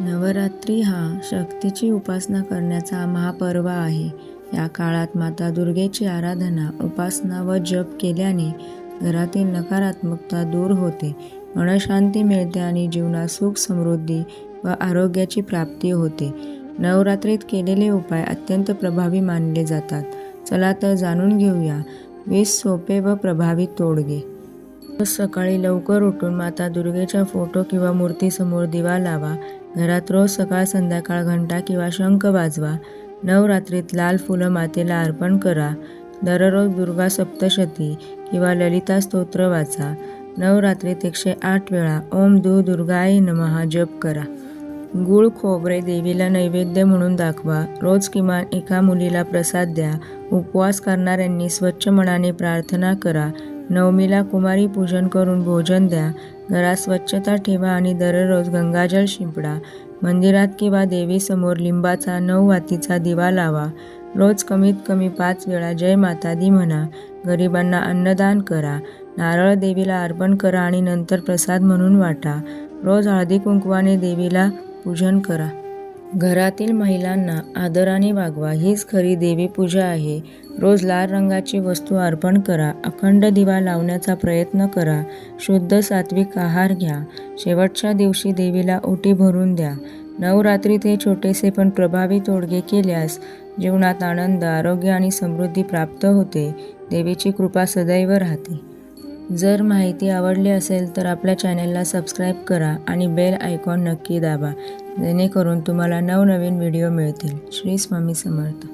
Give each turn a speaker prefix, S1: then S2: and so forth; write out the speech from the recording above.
S1: नवरात्री हा शक्तीची उपासना करण्याचा महापर्व आहे. या काळात माता दुर्गेची आराधना उपासना व जप केल्याने घरातील नकारात्मकता दूर होते. मनशांती मिळते आणि जीवनात सुख समृद्धी व आरोग्याची प्राप्ती होते. नवरात्रीत केलेले उपाय अत्यंत प्रभावी मानले जातात. चला तर जाणून घेऊया. वीस सोपे व प्रभावी तोडगे. रोज सकाळी लवकर उठून माता दुर्गेच्या फोटो किंवा मूर्तीसमोर दिवा लावा. घरात रोज सकाळ संध्याकाळ घंटा किंवा शंख वाजवा. नवरात्रीत लाल फुलं मातेला अर्पण करा. दररोज दुर्गा सप्तशती किंवा ललिता स्तोत्र वाचा. नवरात्रीत एकशे आठ वेळा ओम दु दुर्गाय नमहा जप करा. गुळ खोबरे देवीला नैवेद्य म्हणून दाखवा. रोज किमान एका मुलीला प्रसाद द्या. उपवास करणाऱ्यांनी स्वच्छ मनाने प्रार्थना करा. नवमीला कुमारी पूजन करून भोजन द्या. घरात स्वच्छता ठेवा आणि दररोज गंगाजल शिंपडा. मंदिरात किंवा देवीसमोर लिंबाचा नऊ वातीचा दिवा लावा. रोज कमीत कमी पाच वेळा जय माता दी म्हणा. गरिबांना अन्नदान करा. नारळ देवीला अर्पण करा आणि नंतर प्रसाद म्हणून वाटा. रोज हळदी कुंकवाने देवीला पूजन करा. घरातील महिलांना आदराने वागवा हीच खरी देवी पूजा आहे. रोज लाल रंगाची वस्तू अर्पण करा अखंड दिवा लावण्याचा प्रयत्न करा शुद्ध सात्विक आहार घ्या. शेवटच्या दिवशी देवीला ओटी भरून द्या. नवरात्रीत हे छोटेसे पण प्रभावी तोडगे केल्यास जीवनात आनंद आरोग्य आणि समृद्धी प्राप्त होते. देवीची कृपा सदैव राहते. जर माहिती आवडली असेल तर आपल्या चॅनेलला सबस्क्राईब करा आणि बेल आयकॉन नक्की दाबा जेणेकरून तुम्हाला नवनवीन व्हिडिओ मिळतील. श्री स्वामी समर्थ.